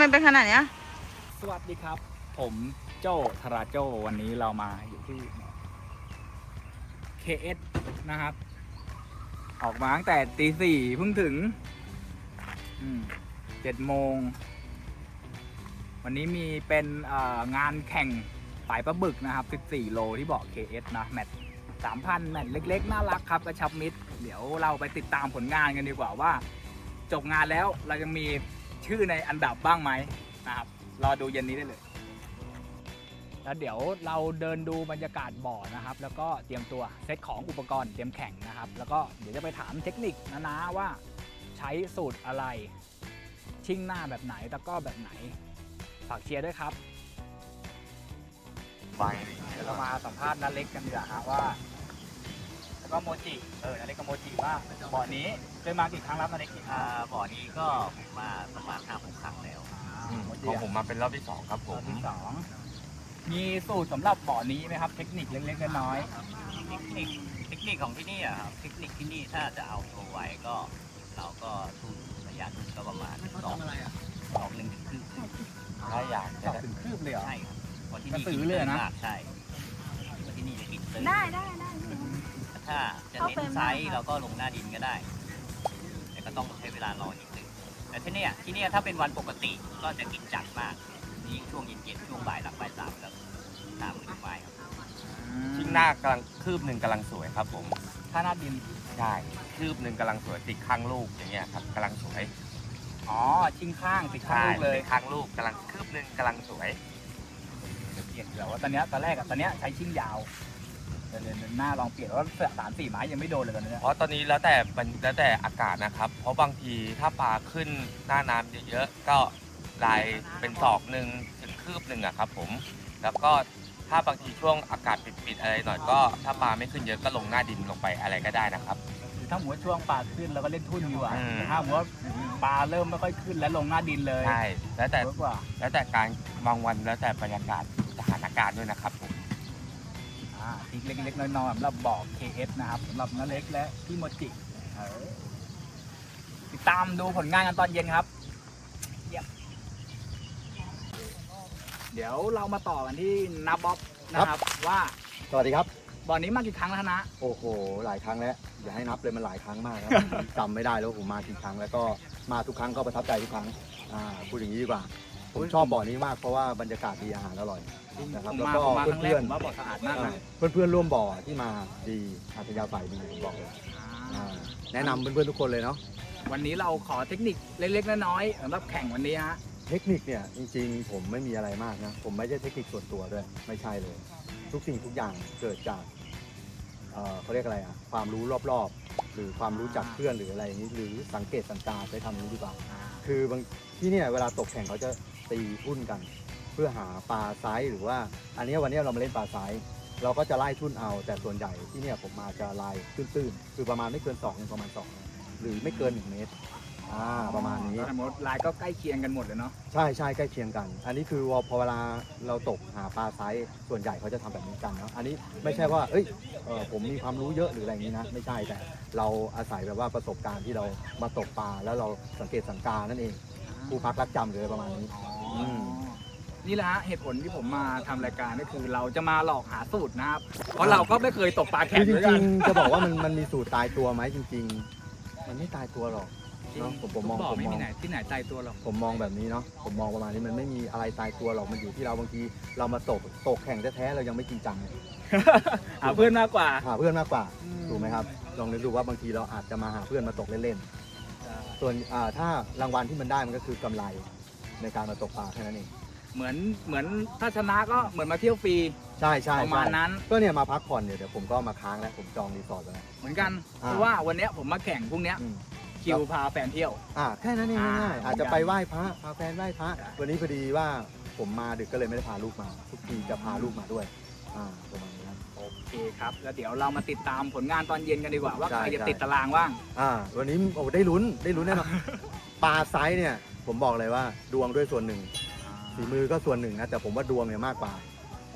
มันเป็นขนาดเนี้ย สวัสดีครับ ผมโจธราโจวันนี้เรามาอยู่ที่ KS นะครับ ออกมาตั้งแต่ตีสี่เพิ่งถึงเจ็ดโมง วันนี้มีเป็นงานแข่งสายประบึกนะครับ 14 โลที่บอก KS นะ แมตช์3,000 แมตช์เล็ก ๆ น่ารักครับกระชับมิตร เดี๋ยวเราไปติดตามผลงานกันดีกว่าว่า จบงานแล้วเราจะมี ชื่อในอันดับบ้างไหมนะครับรอดูเย็นนี้ได้เลย แล้วเดี๋ยวเราเดินดูบรรยากาศบ่อนะครับ แล้วก็เตรียมตัวเซตของอุปกรณ์เตรียมแข่งนะครับ แล้วก็เดี๋ยวจะไปถามเทคนิคนะนะว่า ใช้สูตรอะไร ชิ่งหน้าแบบไหนตะกร้อแบบไหน ฝากเชียร์ด้วยครับไปเดี๋ยวเรามาสัมภาษณ์นันเล็กกันดีกว่าฮะว่าแล้ว ก็โมจิ เออนันเล็กกับโมจิว่าบ่อนี้เคยมากี่ครั้งแล้วนันเล็กกี่ครั้อ่างบ่อนี้ก็ผมมาประมาณห้าหกครั้งแล้วโมจิของอะผมมาเป็นรอบที่สองครับผมที่สองมีสูตรสำหรับบ่อนี้ไหมครับ เทคนิคเล็กๆน้อยเทคนิคเทคนิคของที่นี่อะครับเทคนิคที่นี่ถ้าจะเอาตัวไว้ก็เราก็ทุ่นระยะทุ่นก็ประมาณสองสองหนึ่งถึงครึ่งถ้าอยากๆจะสอบถึงคืบเลยเหรอ ใช่ครับเพราะที่กระนี่สือเลยอะนะมากใช่เพราะที่นี่จะกินตื้นได้ได้ได้ ถ้าจะเน้นไซส์เราก็ลงหน้าดินก็ได้ แต่ก็ต้องใช้เวลารอนิดนึงแต่ที่เนี่ยที่เนี่ยถ้าเป็นวันปกติก็จะกินจัดมากยิ่งช่วงเย็นๆช่วงบ่ายหลังบ่ายสามแล้วสามหมื่นไม้ครับชิ้นหน้ากำลังคืบหนึ่งกำลังสวยครับผมถ้าหน้าดินใช่คืบหนึ่งกำลังสวยติดข้างลูกอย่างเงี้ยครับกำลังสวยอ๋อชิงข้างติดข้างลูกเลยติดข้างลูกกำลังคืบหนึ่งกำลังสวยเดี๋ยวเปลี่ยนเดี๋ยวว่าตอนเนี้ยตอนแรกอะตอนเนี้ยใช้ชิงยาว เดี๋ยวเดี๋ยวเดี๋ยวหน้าลองเปลี่ยนว่าสามสี่ไม้ยังไม่โดนเลยตอนเนี้ยเพราะตอนนี้แล้วแต่มันแล้วแต่อากาศนะครับ เพราะบางทีถ้าปลาขึ้นหน้าน้ำเยอะๆก็ลายเป็นศอกหนึ่งถึงคืบหนึ่งอะครับ ผม แล้วก็ถ้าบางทีช่วงอากาศปิดๆอะไรหน่อยก็ถ้าปลาไม่ขึ้นเยอะก็ลงหน้าดินลงไปอะไรก็ได้นะครับคือถ้าหัวาช่วงปลาขึ้นเราก็เล่นทุ่นอยู่อะอืมแต่ถ้าหัวาปลาเริ่มไม่ค่อยขึ้นแล้วลงหน้าดินเลยใช่แล้วแต่เวิร์กกว่า แล้วแต่การบางวันแล้วแต่บรรยากาศสถานการณ์ด้วยนะครับผม อ่าทีเล็กๆน้อยๆสำหรับบอก KS นะครับสำหรับน้าเล็กและพี่โมจิเออติดตามดูผลงานกันตอนเย็นครับเยี่ยมเดี๋ยวเรามาต่อกันที่นาบ๊อบนะครับว่าสวัสดีครับ บ่อนนี้มากี่ครั้งแล้วนะ โอ้โห หลายครั้งแล้ว อย่าให้นับเลยมันหลายครั้งมากครับ จำไม่ได้แล้วผมมากี่ครั้งแล้วก็มาทุกครั้งก็ประทับใจทุกครั้งอ่าพูดอย่างนี้ดีกว่า ผมชอบบ่อนี้มากเพราะว่าบรรยากาศดีอาหารอร่อยนะครับผมแล้วมาก็ผมมาครั้งแรกเพื่อนๆผมว่าบ่อสะอาดมากเลยเพื่อนเพื่อนๆร่วมบ่อที่มาดีอัธยาศัยดีผมบอกเลยอ่าแนะนำเพื่อนๆทุกคนเลยเนาะวันนี้เราขอเทคนิคเล็กๆน้อยๆสำหรับแข่งวันนี้ฮะเทคนิคเนี่ยจริงๆ ผมไม่มีอะไรมากนะ ผมไม่ใช่เทคนิคส่วนตัวด้วย ไม่ใช่เลย ทุกสิ่งทุกอย่างเกิดจากเอ่อเขาเรียกอะไรอะความรู้รอบๆ หรือความรู้จักเพื่อนหรืออะไรอย่างนี้ หรือสังเกตสังการใช้คำนี้ดีกว่า คือบางที่เนี่ยเวลาตกแข่งเขาจะ ตีทุ่นกัน เพื่อหาปลาไซส์หรือว่า อันเนี้ยวันเนี้ยเรามาเล่นปลาไซส์เราก็จะไล่ทุ่นเอา แต่ส่วนใหญ่ที่เนี่ยผมมาจะไล่ตื้นๆคือประมาณไม่เกิน2ถึงประมาณ 2 หรือไม่เกิน 1 เมตรอ่าประมาณนี้ สมมติลายก็ใกล้เคียงกันหมดเลยเนาะ ใช่ใช่ใกล้เคียงกัน อันนี้คือพอเวลาเราตกหาปลาไซส์ส่วนใหญ่เขาจะทำแบบนี้กันเนาะ อันนี้ไม่ใช่ว่า เอ้ยเออผมมีความรู้เยอะหรืออะไรอย่างนี้นะ ไม่ใช่แต่ เราอาศัยแบบว่าประสบการณ์ที่เรามาตกปลาแล้วเราสังเกตสังการนั่นเอง ผู้พักรักจำหรืออะไรประมาณนี้ อืม นี่แหละฮะเหตุผลที่ผมมาทำรายการก็คือ เราจะมาหลอกหาสูตรนะครับ เพราะเราก็ไม่เคยตกปลาแข่คืงอจด้วยกัริน งๆ จะบอกว่ามันมันมีสูตรตายตัวไหมจริง ๆ มันไม่ตายตัวหรอกจริงเนาะผมผมมองบอกผมไม่มอมีงไหนที่ไหนตายตัวหรอก ผมมองแบบนี้เนาะผมมองประมาณนี้มันไม่มีอะไรตายตัวหรอกมันอยู่ที่เราบางที เรามาตกตกแข่งแท้ๆเรายังไม่จริงจังหาเพื่อนมากกว่า หาเพื่อนมากกว่าถูกไหมครับลองนึกดูว่าบางทีเราอาจจะมาหาเพื่อนมาตกเล่นๆ ส่วนอ่าถ้ารางวัลที่มันได้มันก็คือกำไร ในการมาตกปลาแค่นั้นเองเหมือนเหมือนถ้าชนะก็เหมือนมาเที่ยวฟรี ใช่ใช่ประมาณใช่นั้น ก็เนี่ยมาพักผ่อนเนี่ยเดี๋ยวผมก็มาค้างแล้วผมจองรีสอร์ทไว้แล้วเหมือนกันอ่าเพราะว่าวันเนี้ยผมมาแข่งพรุ่งเนี้ยอืม คิวพาแฟนเที่ยว อ่าแค่นั้นเองอ่าง่ายๆอาจจะไปไหว้พระพาแฟนไหว้พระใช่วันนี้พอดีว่าผมมาดึกก็เลยไม่ได้พาลูกมา ทุกทีจะพาลูกมาด้วยอ่าประมาณนี้ครับ โอเคครับ แล้วเดี๋ยวเรามาติดตามผลงานตอนเย็นกันดีกว่าว่าใช่ใครจะใช่ ติดตารางว่าง อ่าวันนี้โอ้ได้ลุ้นได้ลุ้นแน่นอน ปลาไซส์เนี่ย ผมบอกเลยว่าดวงด้วยส่วนหนึ่งฝีมือก็ส่วนหนึ่งนะแต่ผมว่าดวงเนี่ยมากกว่า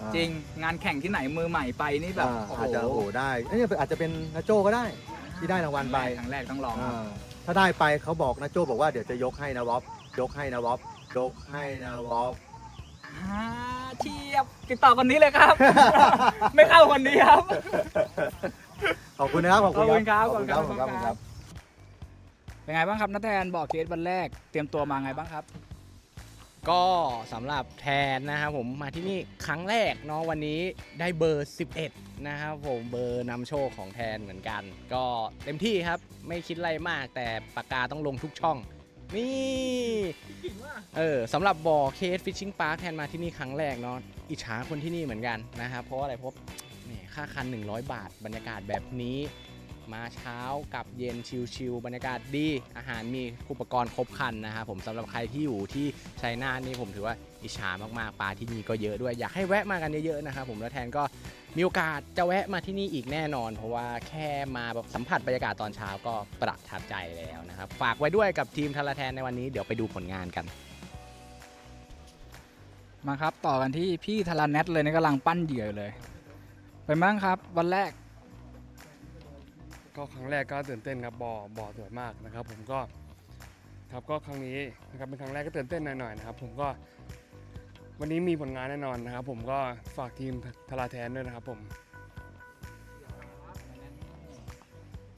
อ่าจริงงานแข่งที่ไหนมือใหม่ไปนี่แบบอ่าโอ้โหอาจจะโอ้โหได้เอ้ยอาจจะเป็นนาโจก็ได้ ที่ได้รางวัลไป ครั้งแรกต้องลองอ่าถ้าได้ไปเขาบอกนาโจบอกว่าเดี๋ยวจะยกให้นะวอฟยกให้นะวอฟยกให้นะวอฟ อ่าเชียบติดต่อคนนี้เลยครับ ไม่เข้าคนนี้ครับ ขอบคุณนะครับขอบคุณขอบคุณครับขอบคุณครับขขออบบคุคุณณคครัรับบ เป็นไงบ้างครับนัทแทนบอกเคสวันแรกเตรียมตัวมาไงบ้างครับ ก็สำหรับแทนนะครับผมมาที่นี่ครั้งแรกเนาะวันนี้ได้เบอร์ 11 นะครับผมเบอร์นำโชคของแทนเหมือนกัน ก็เต็มที่ครับไม่คิดอะไรมากแต่ปากกาต้องลงทุกช่อง นี่เออสำหรับบ่อเคสฟิชชิงพาร์คแทนมาที่นี่ครั้งแรกเนาะอิจฉาคนที่นี่เหมือนกันนะครับเพราะอะไรเพราะนี่ค่าคัน 100 บาทบรรยากาศแบบนี้ มาเช้ากับเย็นชิลๆบรรยากาศดี อาหารมีอุปกรณ์ครบครันนะครับผมสำหรับใครที่อยู่ที่ชัยนาทนี่ผมถือว่าอิจฉามากๆปลาที่นี่ก็เยอะด้วยอยากให้แวะมากันเยอะๆนะครับผมแล้วแทนก็มีโอกาสจะแวะมาที่นี่อีกแน่นอน เพราะว่าแค่มาแบบสัมผัสบรรยากาศตอนเช้าก็ประทับใจแล้วนะครับฝากไว้ด้วยกับทีมทาราแทนในวันนี้เดี๋ยวไปดูผลงานกัน มาครับต่อกันที่พี่ธาราแนทเลยนี่กำลังปั้นเหยื่อเลยเป็นบ้งครับวันแรก ก็ครั้งแรกก็ตื่นเต้นครับบ่อบ่อสวยมากนะครับ ผมก็ครับก็ครั้งนี้นะครับเป็นครั้งแรกก็ตื่นเต้นหน่อยๆนะครับ ผมก็วันนี้มีผลงานแน่นอนนะครับ ผมก็ฝากทีมทลาแทนด้วยนะครับ ผม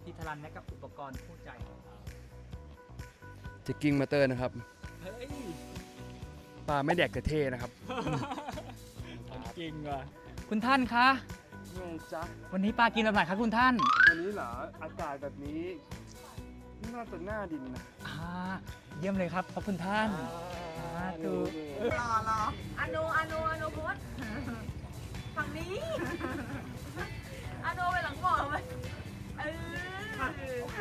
พี่ธาราแนทกับอุปกรณ์คู่ใจของเราจิกกิ้งมาเตอร์นะครับเฮ้ยปลาไม่แดกกระเทนะครับ จริงว่ะคุณท่านคะ ไงจ๊ะ วันนี้ปลากินแบบไหนคะคุณท่านวันนี้เหรอ อากาศแบบนี้ น่าจะหน้าดินนะอ่าเยี่ยมเลยครับขอบคุณท่านสาธุรอรออโนอโนอโนโพสฝั่งนี้อโนไปหลังบ่อไปเออ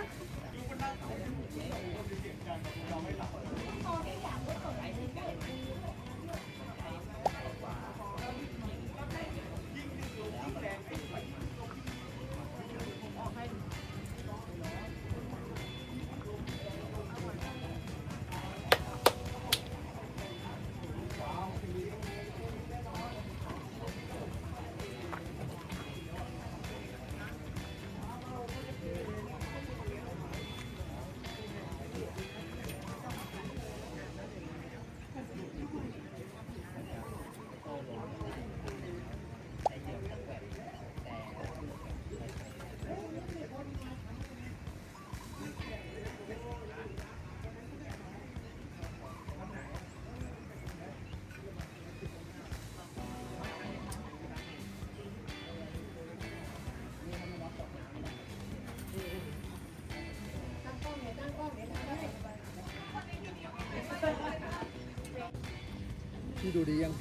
พี่ดูดียัง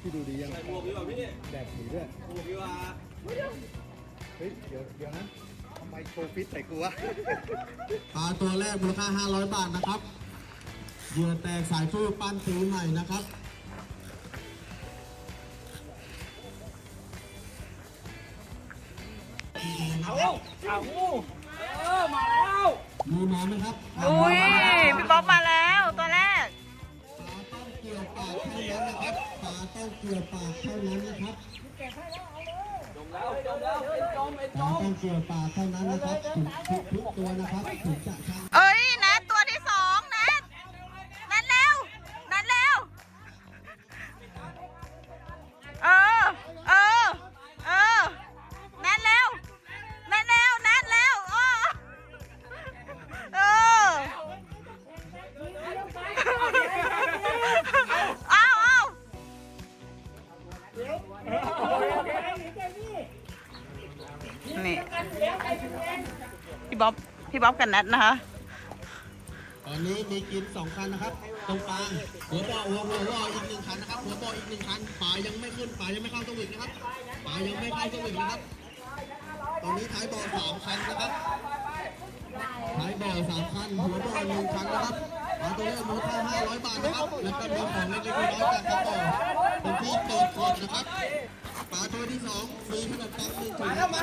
พี่ดูดียัง ใส่หมวกดีกว่าพี่แดดผีด้วย หมวกดีกว่าเฮ้ย เดี๋ยวเดี๋ยวนะทำไมโชว์ฟิตใส่กูวะปลาตัวแรกมูลค่า 500 บาทนะครับ เหยื่อแตกสายฟูปั้นสีใหม่นะครับ เอาเอาเออ มาแล้ว มีน้ำไหมครับอุ้ยพี่ป๊อปมาแล้วตัว ปากเท่านั้นนะครับปลาต้องเกี่ยวปากเท่านั้นนะครับปลาต้องเกี่ยวปากเท่านั้นนะครับถึงทุกทุกตัวนะครับถึงจะช่าง พี่บ๊อบกันนัดนะคะ ตอนนี้มีกินสองคันนะครับ ตรงกลางหัวบ่อหัวหัวบ่ออีกหนึ่งคันนะครับหัวบ่ออีกหนึ่งคันปลายังไม่ขึ้นปลายังไม่เข้าสวิงนะครับปลายังไม่เข้าสวิงนะครับ ตอนนี้ท้ายบ่อสามคันนะครับท้ายบ่อสามคันหัวบ่อหนึ่งคันนะครับปลาตัวแรกมูลค่าห้าร้อยบาทนะครับ แล้วก็มีของเล็กๆน้อยๆจากครับบ่อเป็นที่เปิดกดนะครับ ปลาตัวที่สองฟรีขนมปังหนึ่งถุงนะครับ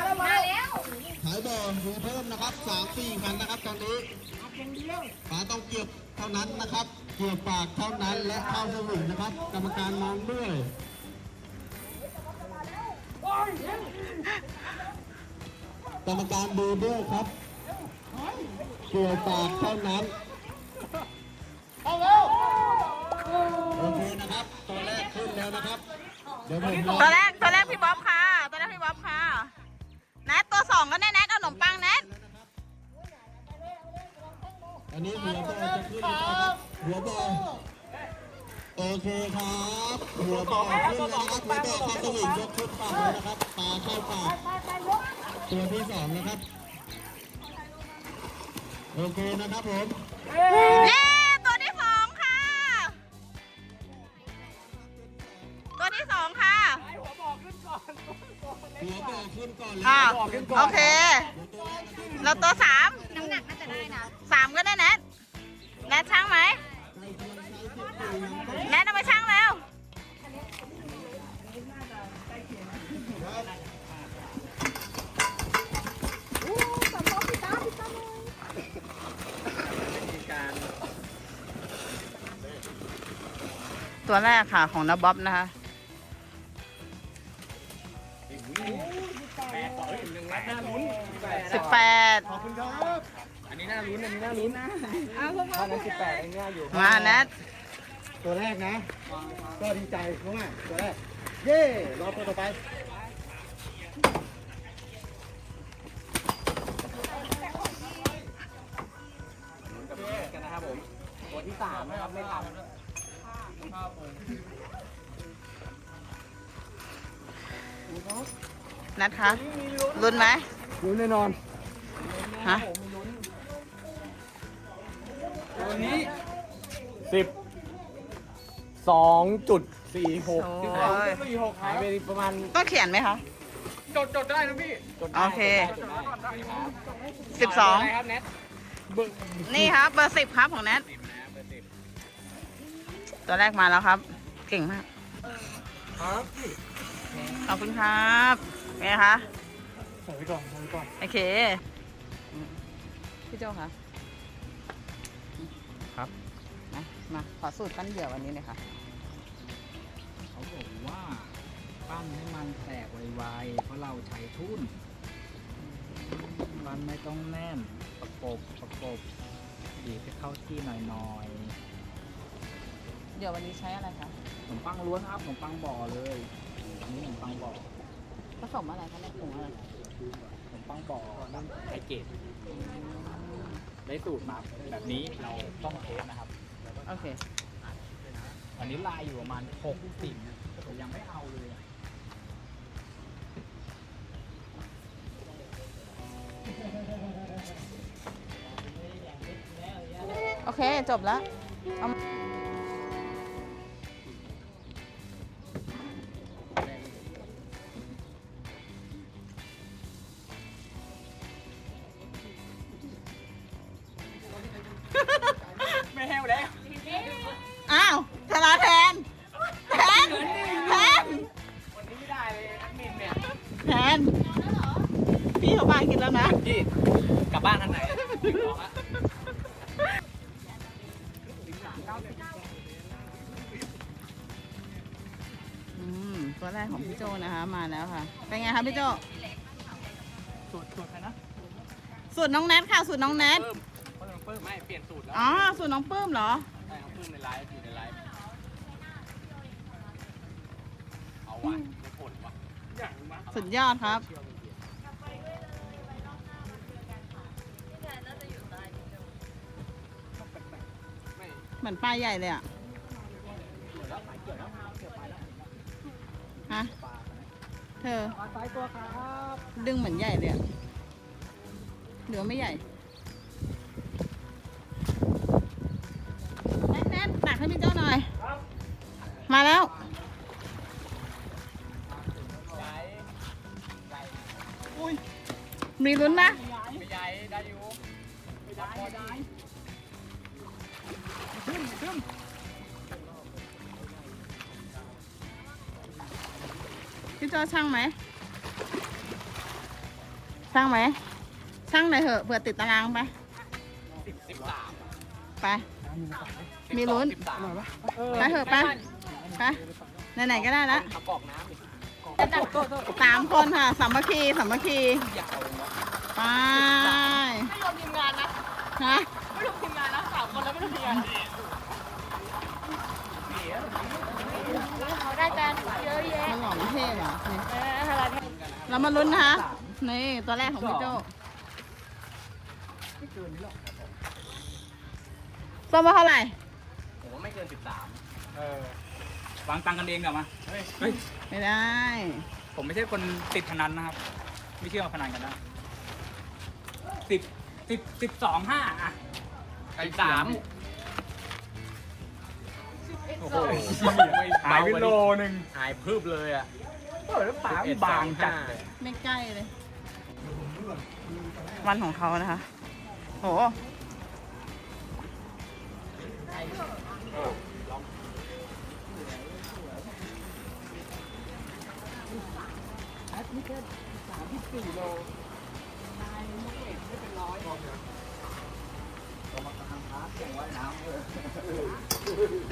ท้ายบ่อหัวเพิ่มนะครับสามสี่คันนะครับตอนนี้ปลาต้องเกี่ยวเท่านั้นนะครับเกี่ยวปากเท่านั้นและเข้าสวิงนะครับ กรรมการมองด้วยกรรมการดูด้วยครับเกี่ยวปากเท่านั้นโอ้แล้วนะครับ เดี๋ยวผมรอตัวแรกตัวแรกพี่บ๊อบค่ะ ตัวแรกพี่บ๊อบค่ะแนทตัวสองก็แน่แนทเอาขนมปังแนทอันนี้หัวบอลจะขึ้นนะครับหัวบอลโอเคครับหัวบอลขึ้นแล้วนะครับหัวบอลเข้าสวิงยกขึ้นฝั่งเลยนะครับปลาเข้าปากตัวที่สองนะครับ โอเคนะครับผมเย้ เลยค่ะโอเค เราตัวสามน้ำหนักน่าจะได้นะสามก็ได้แนทแนทช่างไหมแนทเอาไปช่างแล้วตัวแรกค่ะของนาบ๊อบนะคะ สิบแปดขอบคุณครับ อันนี้น่าลุ้น อันนี้น่าลุ้นนะถ้านั้นสิบแปดเองเนี่ยอยู่มาแนทตัวแรกนะ ก็ดีใจเพราะว่าตัวแรก เย่รอตัวต่อไปกันนะครับผมตัวที่สามนะครับไม่ต่แนทคะลุ้นไหมลุ้นแน่นอนฮะตัวนี้สิบสองจุดสี่หกโอ้สิบสองจุดสี่หกหายไปประมาณต้องเขียนไหมคะ จดจดได้นะพี่จดได้โอเค จดได้จดได้ครับสิบสองอะไรครับแนทเบอร์นี่ครับเบอร์สิบครับของแนทสิบนะเบอร์สิบตัวแรกมาแล้วครับ เก่งมาก ครับ ขอบคุณครับเป็นไงคะใส่ไว้ก่อนใส่ไว้ก่อนโอเคพี่โจคะครับ มามาขอสูตรปั้นเหยื่อวันนี้เลยค่ะ เขาบอกว่าปั้นให้มันแตกไวๆเพราะเราใช้ทุ่นมันไม่ต้องแน่นประกบประกบบีบให้เข้าที่หน่อยเดี๋ยววันนี้ใช้อะไรคะๆขนมปังล้วนครับขนมปังบ่อเลย อันนี้ขนมปังบ่อผสมอะไรคะในถุงอะไรขนมปังบ่อน้ำไอเกตได้สูตรมาแบบนี้เราต้องเทสนะครับ โอเค อันนี้ลายอยู่ประมาณหกสิบแต่ยังไม่เอาเลยอะโอเค จบแล้วเอา พี่โจนะคะมาแล้วค่ะ เป็นไงคะพี่โจสูตรสูตรใครนะสูตรน้องแนทค่ะสูตรน้องแนทเพิ่มเพิ่มเพิ่มไม่เปลี่ยนสูตรแล้วอ๋อสูตรน้องปื้มเหรอใช่น้องเพิ่มในไลฟ์อยู่ในไลฟ์เอาว่ะได้ผลว่ะอย่างมาสุดยอดครับเหมือนปลาใหญ่เลยอะฮะ ธอสายตัวครับดึงเหมือนใหญ่เลยอะหลือไม่ใหญ่แน่นแน่นตักให้พี่เจ้าหน่อย มาแล้ว มีลุ้นนะ ช่างไหมช่างหน่อยเถอะเผื่อติดตารางไปสิบสามไป มีลุ้น สิบสามไปเถอะไปไปไหนๆก็ได้ละเอากรอกน้ำดิสามคนค่ะสามัคคีสามัคคียาวเลยเนาะไปไม่รวมทีมงานนะ ฮะไม่รวมทีมงานนะสามคนแล้วไม่รวมทีมงานนี่เขาได้กันเยอะแยะหล่อเท่เหรอเรามาลุ้นนะคะ นี่ตัวแรกของพี่โจส้มว่าเท่าไหร่ผมว่าไม่เกินเออวางตังค์กันเองเดี๋ยวมาเฮ้ยไม่ได้ ผมไม่ใช่คนติดพนันนะครับ ไม่เชื่อมาพนันกันนะสิบสิบสิบสองห้าอะ13 13โอ้โหหายไปโลหนึ่งหายพืบเลยอะเออแล้วปากมันบางจัดเลย ไม่ใกล้เลย วันของเขานะคะ โห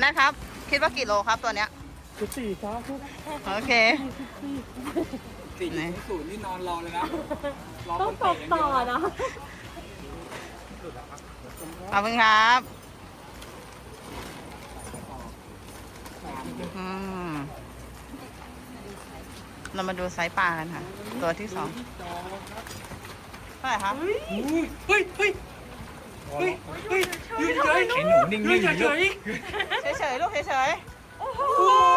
นะครับ คิดว่ากี่โลครับตัวเนี้ยสิบสี่ครับโอเค สี่ไหน ศูนย์นี่นอนรอเลยนะรอต้คองนตเตะบอย่างต่เดีอยวนะขอบคุณครับอืมเรามาดูไซส์ปลากันค่ะ ตัวที่สองเท่าไหร่คะเฮ้ยเฮ้ยเฮ้ยเฮ้ยยืนเฉยไอ้หนูนิ่งๆอยู่เฉยเฉยๆลูกเฉยๆ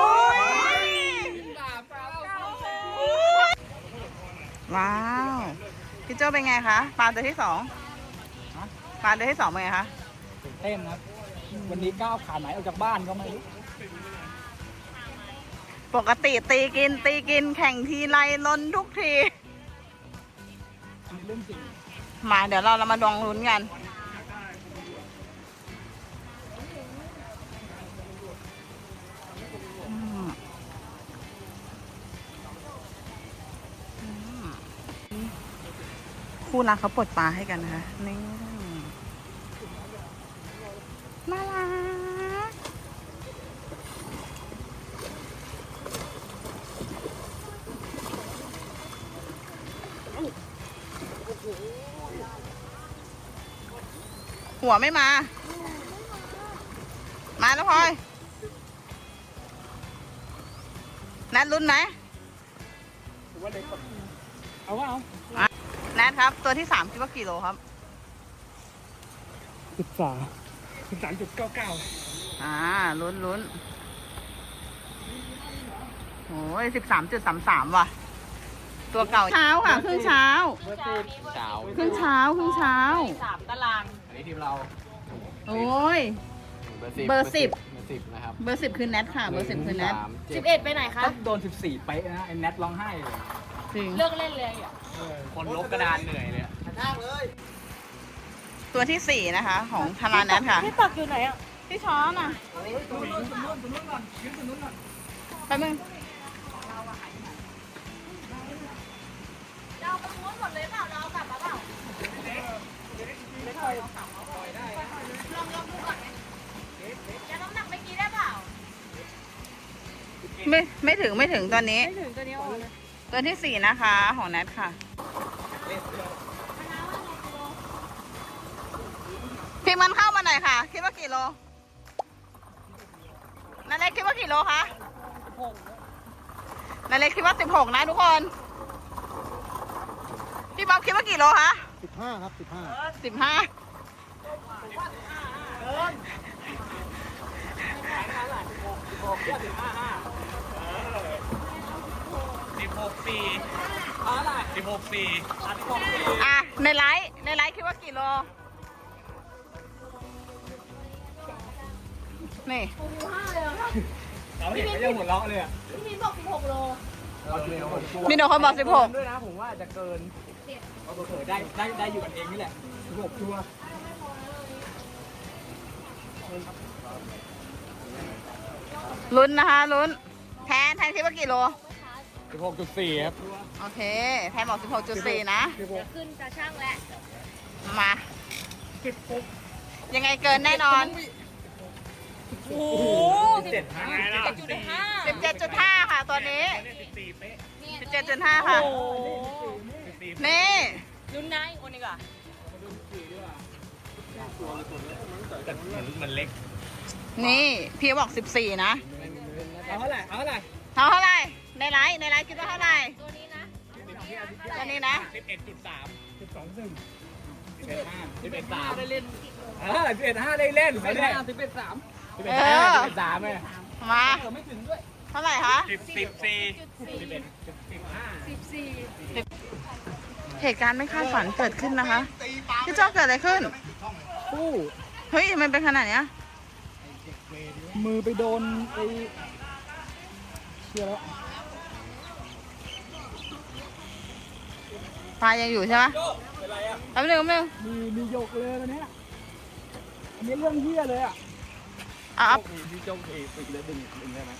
ว้าวพี่โจเป็นไงคะปลาตัวที่สองปลาตัวที่สองเป็นไงคะเต้นครับวันนี้ก้าวขาไหนออกจากบ้านก็ไม่รู้ปกติตีกินตีกินแข่งทีไรล้นทุกทีอันนี้เรื่องจริงมาเดี๋ยวเราเรามาดองลุ้นกัน คู่รักเขาปลดปลาให้กันนะคะนี่น่ารักหัวไม่มา มาแล้วพลอย นัดรุ่นไหม เอาว่าเอา นัดครับ ตัวที่สามคิดว่ากี่โลครับสิบสามสิบสามจุดเก้าเก้าอ่าลุ้นลุ้นโอ้ยสิบสามจุดสามสามว่ะ ตัวเก่าเช้าค่ะครึ่งเช้า เช้าครึ่งเช้าครึ่งเช้า สามตาราง อันนี้ทีมเราโอ้ย เบอร์สิบ เบอร์สิบนะครับเบอร์สิบคือแนทค่ะ เบอร์สิบคือแนทสามเจ็สิดบเอ็ดไปไหนคะถ้าโดน14ไปนะไอ้แนทร้องไห้เลยจริง เลิกเล่นเลยอะ คนลบกระดานเหนื่อยเลยอะตัวที่สี่นะคะ ของธนาแนทค่ะ พี่ตักอยู่ไหนอะพี่ช้อนอะไปมึงเราไปม้วนหมดเลยเปล่าเราเอากลับมาเปล่าลองลองดูก่อนไหมจะน้ำหนักไม่กี่ได้เปล่าไม่ไม่ถึงไม่ถึงตัวนี้ ไม่ถึงตัวนี้อ่อนนะตัวที่สี่นะคะ ของแนทค่ะ พิมพ์มันเข้ามาหน่อยค่ะ คิดว่ากี่โลนาเล็กคิดว่ากี่โลคะนาเล็กคิดว่าสิบหกนะทุกคน พี่บ๊อบคิดว่ากี่โลคะสิบห้าครับสิบห้าสิบห้าสิบหกสี่สิบหกสี่อะในไลฟ์ในไลฟ์คิดว่ากี่โล นี่เราเห็นไม่ได้หัวเราะเลยอะพี่มีบอกสิบหกโลมีเดี๋ยวคนบอกสิบหกด้วยนะผมว่าจะเกินเอาเผลอๆได้ได้ได้อยู่กันเองนี่แหละ16ชัวร์ลุ้นนะคะลุ้น แทนแทนคิดว่ากี่โล16.4ครับโอเค แทนบอก16.4นะเดี๋ยวขึ้นจะช่างแล้วมายังไงเกินแน่นอน โอ้โหเจ็ดห้าจุดห้า17.5ค่ะตัวนี้17.5ค่ะ โอ้โหนี่ลุ้นนะอีกคนดีกว่าแต่เหมือนมันเล็ก นี่พี่บอกสิบสี่นะ เอาเท่าไหร่ เอาเท่าไหร่เท่าเท่าไหร่ ในไลฟ์ในไลฟ์คิดว่าเท่าไหร่ ตัวนี้นะตัวนี้นะสิบเอ็ดจุดสามสิบสองหนึ่งสิบเอ็ดห้าสิบเอ็ดสามได้เล่นเออสิบเอ็ดห้าได้เล่นสิบเอ็ดห้าสิบเอ็ดสาม สิบเอ็ดห้าสิบเอ็ดสามเลยมาไม่ถึงด้วยเท่าไหร่คะสิบสิบสี่สิบเอ็ดสิบห้าเหตุการณ์ไม่คาดฝันเกิดขึ้นนะคะพี่เจ้าเกิดอะไรขึ้นผู้เฮ้ยทำไมเป็นขนาดเนี้ยมือไปโดนไอ้เชื่อแล้วปลายังอยู่ใช่ไหมแป๊บนึงแป๊บนึงมีมีโยกเลยตอนเนี้ยอันนี้เรื่องเฮี้ยเลยอะ อะเอาพี่โจ๊กเอปิดเลยดึงดึงได้ไหม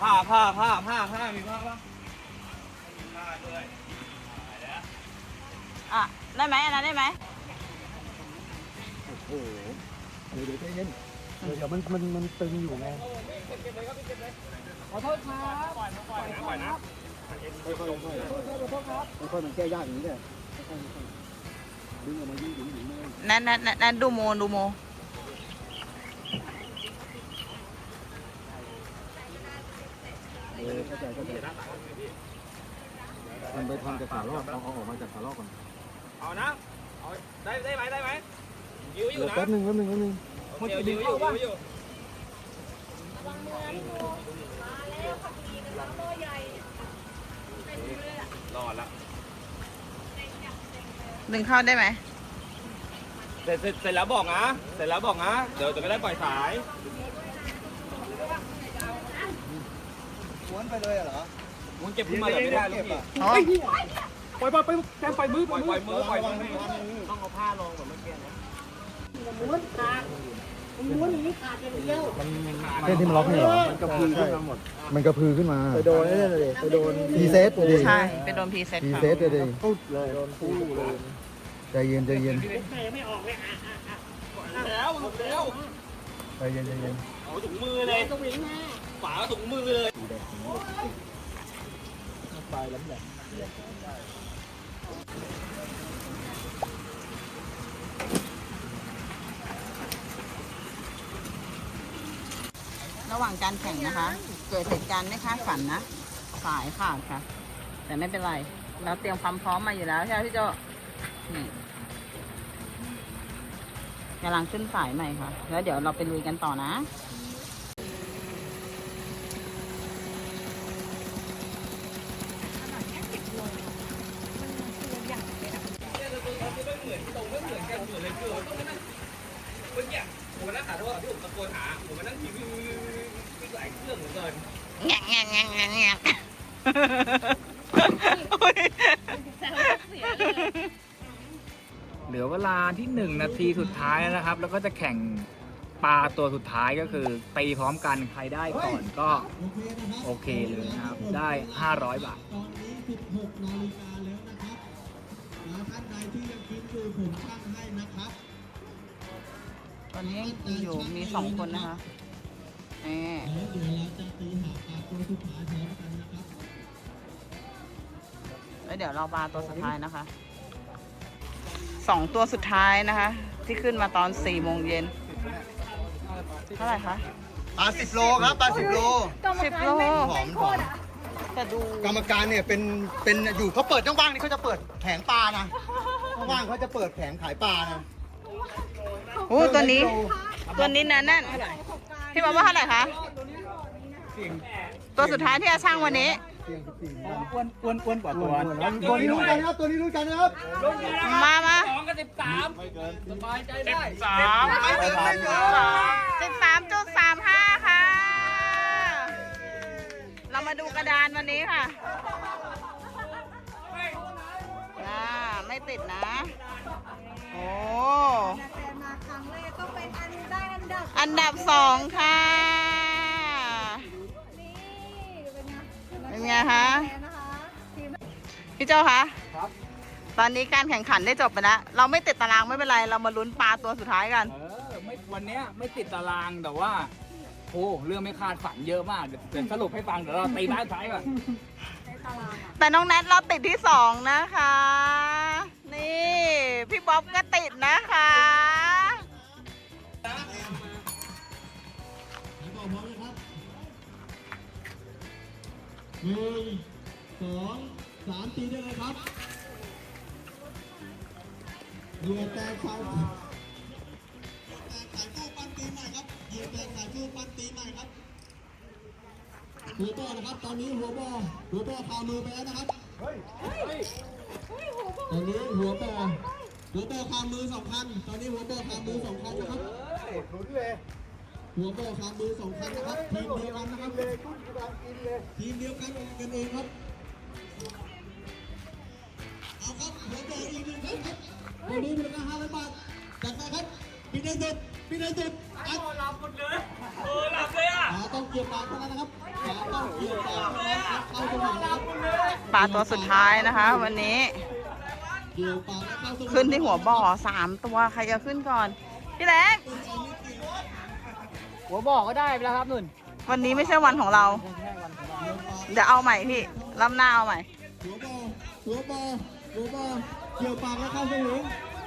ผ้าผ้าผ้าผ้าผ้ามีผ้าปะอะได้ไหมอันนั้นได้ไหมโอ้โหเดี๋ยวเดี๋ยวใจเย็นเดี๋ยวเดี๋ยวมันมันมันตึงอยู่ไงขอโทษครับปล่อยปล่อยนะปล่อยนะค่อยๆค่อยๆค่อยๆมันแก้ยากอย่างนี้เลยค่อยๆค่อยๆดึงออกมายืดหยุ่นหยุ่นเลยนั่นนั่นนั่นนั่นดูโมดูโม เออเข้าใจเข้าใจมันไปทำจากขาลอกเอาเอาออกมาจากขาลอกก่อนเอานะเอาได้ได้ไหมได้ไหมยื้อยู่เดี๋ยวนะแป๊บนึงแป๊บนึงแป๊บนึงมันจะยื้ออยู่ยื้ออยู่รอดละดึงเข้าได้ไหมเสร็จเสร็จเสร็จแล้วบอกนะเสร็จแล้วบอกนะเดี๋ยวจะไม่ได้ปล่อยสาย ม้วนไปเลยเหรอมึงเก็บขึ้นมาแบบไม่ได้ลูกพี่โอ้ยปล่อยปล่อยไปแทงปล่อยมือปล่อยปล่อยมือปล่อยมือต้องเอาผ้าลงแบบเมื่อกี้นะเส้นที่มันล็อกนี่เหรอมันกระพือขึ้นมาหมดมันกระพือขึ้นมาไปโดนนี่เลยไปโดนพีเซตเลยใช่ไปโดนพีเซ็ตพีค่ะเซตเลยปุ๊บเลยโดนปุ๊บเลยใจเย็นใจเย็นแล้วแล้วใจเย็นใจเย็นเอาถุงมือเลย ฝาถุงมือเลยระหว่างการแข่งนะคะ เกิดเหตุการณ์ไม่คาดฝันนะ สายขาดค่ะ แต่ไม่เป็นไร เราเตรียมความพร้อมมาอยู่แล้วใช่ไหมพี่โจนี่กำลังขึ้นสายใหม่ค่ะ แล้วเดี๋ยวเราไปลุยกันต่อนะ ทีสุดท้ายแล้วนะครับ แล้วก็จะแข่งปลาตัวสุดท้ายก็คือตีพร้อมกันใครได้ก่อนก็โอเคเลยนะครับ ได้ 500 บาท ตอนนี้ 16นาฬิกาแล้วนะครับแล้วท่านใดที่ยังคิดอยู่ผมตั้งให้นะครับตอนนี้มีอยู่มีสองคนนะคะนี่แล้วเดี๋ยวเราจะตีหาปลาตัวสุดท้ายพร้อมกันนะครับ แล้วเดี๋ยวเราปลาตัวสุดท้ายนะคะสองตัวสุดท้ายนะคะ ที่ขึ้นมาตอนสี่โมงเย็นเท่าไหร่คะ ปลาสิบโลครับปลาสิบโลสิบโล หอมหอมแต่ดูกรรมการเนี่ยเป็นเป็นอยู่เขาเปิดว่างๆนี่เขาจะเปิดแผงปลานะว่างๆเขาจะเปิดแผงขายปลานะโอ้ตัวนี้ ตัวนี้นะนั่นพี่บอกว่าเท่าไหร่คะตัวสุดท้ายที่จะช่างวันนี้ อ้วนอ้วนอ้วนกว่าตัวตัวนี้รู้กันนะครับตัวนี้รู้กันนะครับมามาสองกับสิบสามสบายใจได้สามไม่เกินไม่เกินสิบสามจุดสามห้าค่ะ เรามาดูกระดานวันนี้ค่ะอ่าไม่ติดนะ โอ้มาครั้งแรกก็เป็นอันได้อันดับ อันดับสองค่ะ เป็นไงคะแพ้นะคะทีมพี่เจ้าคะตอนนี้การแข่งขันได้จบไปแล้วเราไม่ติดตารางไม่เป็นไร เรามาลุ้นปลาตัวสุดท้ายกัน เออไม่วันเนี้ยไม่ติดตารางแต่ว่าโอ้เรื่องไม่คาดฝันเยอะมากเดี๋ยวเดี๋ยวสรุปให้ฟังเดี๋ยวเราตีบ้านท้ายก่อนแต่น้องแนทเราติดที่สองนะคะ นี่ พี่บ๊อบก็ติดนะคะ หนึ่งสองสามตีได้เลยครับเหยื่อแตกสายเหยื่อแตกสายฟูปั้นตีใหม่ครับเหยื่อแตกสายฟูปั้นตีใหม่ครับหัวบอนะครับ ตอนนี้หัวบอหัวบอพามือไปแล้วนะครับตอนนี้หัวบอหัวบอพามือสองคันตอนนี้หัวบอพามือสองคันนะครับหั วบอพามือสองคันนะครับ ทีมเดียวกันนะครับทีมเดียวกันกันเองครับ เอาครับหัวโบออีกหนึ่งครั้งครับวันนี้มูลค่าห้าร้อยบาทจัดไปครับพี่ในสุดพี่ในสุดอัดหลับหมดเลยเออหลับเลยอะต้องเกี่ยวปากเท่านั้นนะครับขาต้องเกี่ยวปากนะครับเข้าสมองนะครับปลาตัวสุดท้ายนะคะ วันนี้เกี่ยวปากและเข้าสมองขึ้นที่หัวบ่อสามตัวใครจะขึ้นก่อน พี่เล็ก หัวบ่อก็ได้ไปแล้วครับนุ่นวันนี้ไม่ใช่วันของเราเดี๋ยวเอาใหม่พี่รอบหน้าเอาใหม่ หัวโบอหัวโบอหัวโบอเกี่ยวปากและเข้าสวิง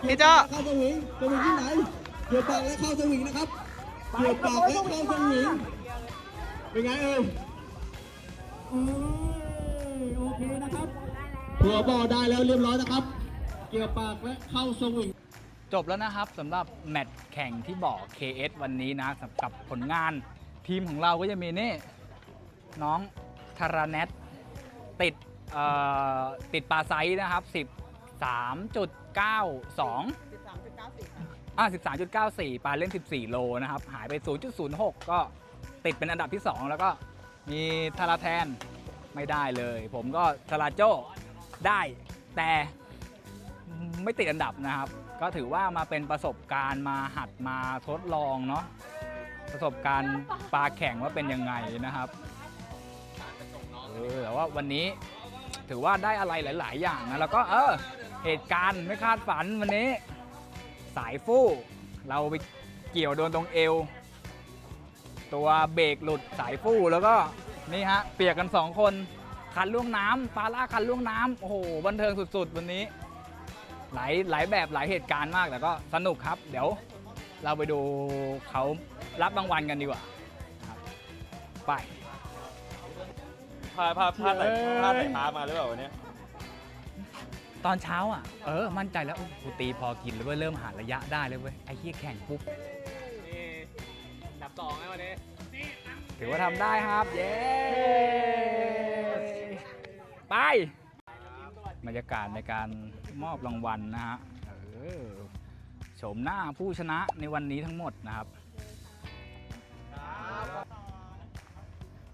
พี่โจ้เข้าสวิงสวิงที่ไหนเกี่ยวปากและเข้าสวิงนะครับเกี่ยวปากและเข้าสวิงเป็นไงเอ่ยเอ้ยโอเคนะครับหัวบอได้แล้วเรียบร้อยนะครับ เกี่ยวปากและเข้าสวิง จบแล้วนะครับสำหรับแมตช์แข่งที่บ่อ KS วันนี้นะสำหรับผลงานทีมของเราก็จะมีนี่ น้องทาราเนตติดเอ่อติดปลาไซส์นะครับ 13.92อ่า13.94 ปลาเล่น 14 โลนะครับ หายไป 0.06 ก็ติดเป็นอันดับที่ 2 แล้วก็มีทาราแทนไม่ได้เลย ผมก็ทาราโจได้แต่ไม่ติดอันดับนะครับ ก็ถือว่ามาเป็นประสบการณ์มาหัดมาทดลองเนาะประสบการณ์ปลาแข่งว่าเป็นยังไงนะครับเออแต่ว่าวันนี้ถือว่าได้อะไรหลาย ๆ อย่างนะแล้วก็เออเหตุการณ์ไม่คาดฝันวันนี้ สายฟู่เราไปเกี่ยวโดนตรงเอว ตัวเบรกหลุดสายฟู่แล้วก็นี่ฮะเปียกกันสองคนคันล่วงน้ำปลาล่าคันล่วงน้ำโอ้โหบันเทิงสุด ๆ วันนี้ หลายหลายแบบหลายเหตุการณ์มากแต่ก็สนุกครับ เดี๋ยวเราไปดูเขารับรางวัลกันดีกว่าครับไปพาพาพาไหนพาไหนพามาหรือเปล่าวันนี้ตอนเช้าอะ เออ มั่นใจแล้วโอ้กูตีพอกินเลยเว้ยเริ่มหาระยะได้เลยเว้ยไอ้เหี้ยแข่งปุ๊บนี่ดับสองแล้ววันนี้ถือว่าทำได้ครับ เย้ไปบรรยากาศในการ มอบรางวัลนะฮะเออโฉมหน้าผู้ชนะในวันนี้ทั้งหมดนะครับ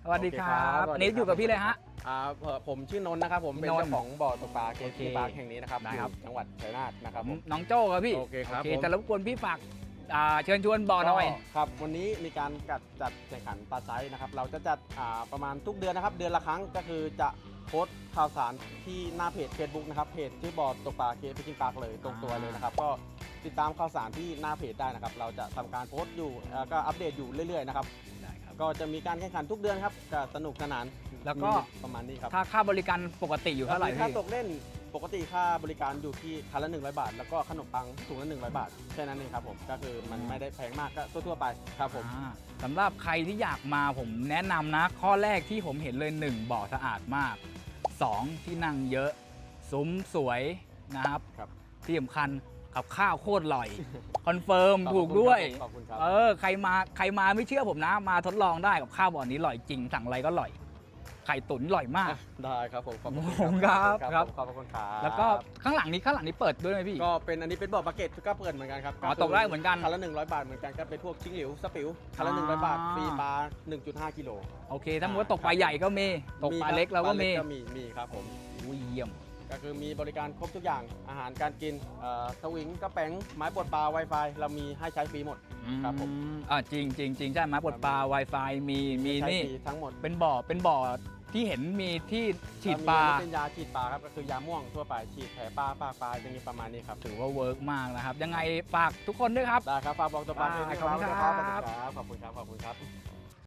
สวัสดีครับโอเคครับ อันนี้อยู่กับพี่เลยฮะ อ่าเอ่อผมชื่อนนท์นะครับผมพี่เป็นนนท์เจ้าของบ่อตกปลาเคโอเคสปาร์คแห่งนี้นะครับได้อยู่ครับจังหวัดชัยนาทนะครับผม น้องโจ้ครับพี่โอเคครับผม แต่รบกวนพี่ฝากอ่าเชิญชวนบ่อหน่อย ก็ครับวันนี้มีการจัดจัดแข่งขันปลาไซส์นะครับเราจะจัดอ่าประมาณทุกเดือนนะครับ เดือนละครั้งก็คือจะ โพสต์ข่าวสารที่หน้าเพจ Facebook นะครับเพจชื่อบ่อตกปลาเคสพิชิงปาร์คเลยตรงตัวเลยนะครับ ก็ติดตามข่าวสารที่หน้าเพจได้นะครับ เราจะทำการโพสต์อยู่เอ่อก็อัปเดตอยู่เรื่อยๆนะครับ ได้ครับ ก็จะมีการแข่งขันทุกเดือนครับก็สนุกสนานแล้วก็ มีประมาณนี้ครับค่าค่าบริการปกติอยู่เท่าไหร่ค่าพี่ ตกเล่น ปกติค่าบริการอยู่ที่คันละ 100 บาท แล้วก็ขนมปังถุงละ 100 บาท แค่นั้นเองครับผม ก็คือมันไม่ได้แพงมากก็ทั่วๆไปครับผม อ่าสำหรับใครที่อยากมาผมแนะนำนะ ข้อแรกที่ผมเห็นเลย 1 บ่อสะอาดมาก 2 ที่นั่งเยอะซุ้มสวยนะครับ ครับ ที่สำคัญกับข้าวโคตรอร่อย คอนเฟิร์มถูกด้วย ขอบคุณครับ เออใครมาใครมาไม่เชื่อผมนะ มาทดลองได้กับข้าวบ่อนี้อร่อยจริงสั่งอะไรก็อร่อย ไข่ตุ๋นอร่อยมาก ได้ครับผมขอบคุณขอบคุณครับครับผมขอบคุณครับแล้วก็ข้างหลังนี้ข้างหลังนี้เปิดด้วยไหมพี่ ก็เป็นอันนี้เป็นบ่อปลาเกตก็เปิดเหมือนกันครับอ๋อตกได้เหมือนกันคันละ100 บาทเหมือนกันก็เป็นพวกชิ้งหลิวสปิวคันละอ่า100บาทฟรีปลา1.5กิโลโอเค ถ้าสมมติว่าตกปลาใหญ่ก็มีตกปลาเล็กเราก็มีปลาเมีมีครับผมอุ้ยเยี่ยมก็คือมีบริการครบทุกอย่างอาหารการกินเอ่อสวิงกระแป๋งไม้ปลดปลา Wi-Fi เรามีให้ใช้ฟรีหมดครับผมอือ่าจริงจริงจริงใช่ไหมปลดปลา Wi-Fi มีมีใช้นี่ฟรีทั้งหมดเป็นบ่อเป็นบ่อ ที่เห็นมีที่ฉีดปลา เป็นยาฉีดปลาครับก็คือยาม่วงทั่วไปฉีดแผลปลาปากปลาอย่างนี้ประมาณนี้ครับถือว่าเวิร์กมากนะครับ ยังไงฝากทุกคนด้วยครับ ได้ครับฝากบอกตัวปลาได้วยนะครับขอบคุณครับ ขอบคุณครับขอบคุณครับ